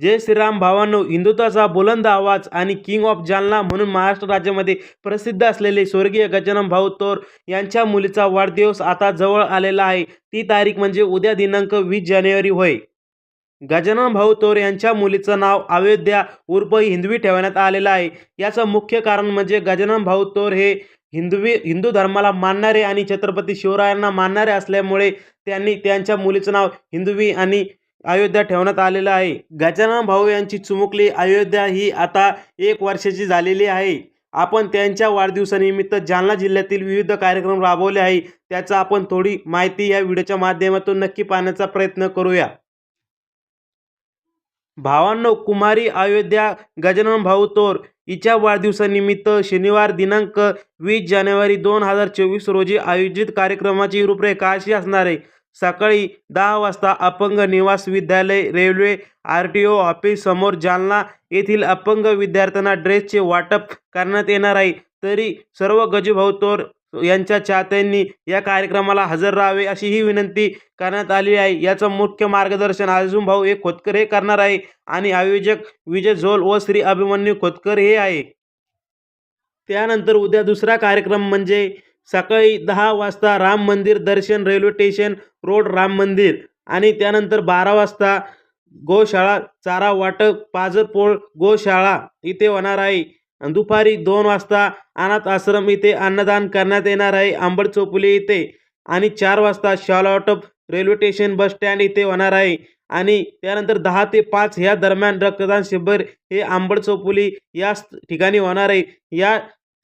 जय श्रीराम भावांनो हिंदुत्वाचा बुलंद आवाज आणि किंग ऑफ जालना म्हणून महाराष्ट्र राज्यामध्ये प्रसिद्ध असलेले स्वर्गीय गजानन भाऊ तोर यांच्या मुलीचा वाढदिवस आता जवळ आलेला आहे. ती तारीख म्हणजे उद्या दिनांक वीस जानेवारी होय. गजानन भाऊ तोर यांच्या मुलीचं नाव अयोध्या उर्फ हिंदवी ठेवण्यात आलेलं आहे. याचं मुख्य कारण म्हणजे गजानन भाऊ तोर हे हिंदवी हिंदू धर्माला मानणारे आणि छत्रपती शिवरायांना मानणारे असल्यामुळे त्यांनी त्यांच्या मुलीचं नाव हिंदवी आणि अयोध्या ठेवण्यात आलेलं आहे. गजानन भाऊ यांची चुमुकली अयोध्या ही आता एक वर्षाची झालेली आहे. आपण त्यांच्या वाढदिवसानिमित्त जालना जिल्ह्यातील विविध कार्यक्रम राबवले आहे. त्याचा आपण थोडी माहिती या व्हिडिओच्या माध्यमातून नक्की पाहण्याचा प्रयत्न करूया. भावांनो कुमारी अयोध्या गजानन भाऊ तोर हिच्या वाढदिवसानिमित्त शनिवार दिनांक वीस जानेवारी दोन हजार चोवीस रोजी आयोजित कार्यक्रमाची रूपरेखा अशी असणार आहे. सकाळी दहा वाजता अपंग निवास विद्यालय railway R T O office समोर जालना येथील अपंग विद्यार्थ्यांना ड्रेसचे वाटप करण्यात येणार आहे. तरी सर्व गजूभाऊ तोर यांच्या चाहत्यांनी या कार्यक्रमाला हजर राहावे अशी ही विनंती करण्यात आली आहे. याचं मुख्य मार्गदर्शन आजूम भाऊ हे खोतकर हे करणार आहे आणि आयोजक विजय झोल व श्री अभिमन्यू खोतकर हे आहे. त्यानंतर उद्या दुसरा कार्यक्रम म्हणजे सकाळी दहा वाजता राम मंदिर दर्शन railway station road Ram Mandir आणि त्यानंतर बारा वाजता गोशाळा चारा वाटप पाजरपोळ गोशाळा इथे होणार आहे. दुपारी दोन वाजता अनाथ आश्रम इथे अन्नदान करण्यात येणार आहे. आंबड चोपुली इथे आणि चार वाजता शाळा वाटप रेल्वे स्टेशन बस स्टँड इथे होणार आहे. आणि त्यानंतर दहा ते पाच ह्या दरम्यान रक्तदान शिबिर हे आंबड चौफुली या ठिकाणी होणार आहे. या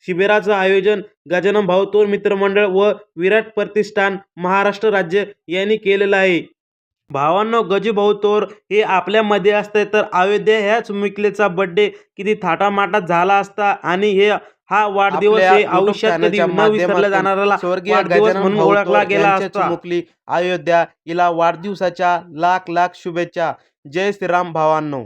शिबिराचं आयोजन गजानन भाऊ तोर मित्रमंडळ व विराट प्रतिष्ठान महाराष्ट्र राज्य यांनी केलेलं आहे. भावांनो गजू भाऊ तोर हे आपल्यामध्ये असते तर अयोध्या ह्याच मिकलेचा बड्डे किती थाटामाटात झाला असता आणि हे हा वाढदिवस हे आयुष्यात कधी न विसरला जाणारा वाढदिवस म्हणून ओळखला गेला असता. चिमुकली अयोध्या हिला वाढदिवसाच्या लाख लाख शुभेच्छा. जय श्रीराम भावांनो.